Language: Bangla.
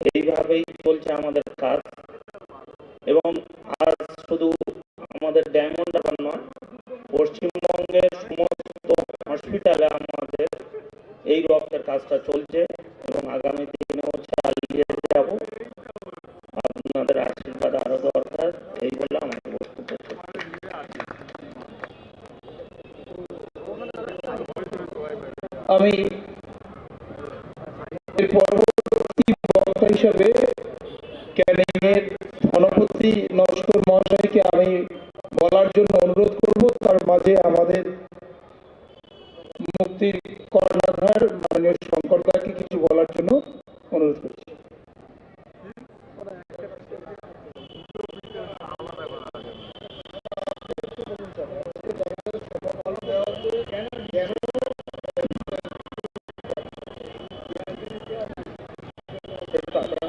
এইভাবেই চলছে আমাদের কাজ। এবং আজ শুধু আমাদের ডায়মন্ড হারবার নয় পশ্চিমবঙ্গের সমস্ত হসপিটালে আমাদের এই রক্তের কাজটা চলছে এবং আগামী দিনেও চালিয়ে যাব। আপনাদের আশীর্বাদ আরও দরকার, এই বলে আমার বক্তব্য। আমি বক্তা হিসাবে ক্যানিংয়ের গণপতি নস্কর মহাশয়কে আমি বলার জন্য অনুরোধ করব। তার মাঝে আমাদের মুক্তির কর্ণধার মাননীয় শঙ্কর কিছু বলার জন্য অনুরোধ করছি। Obrigado.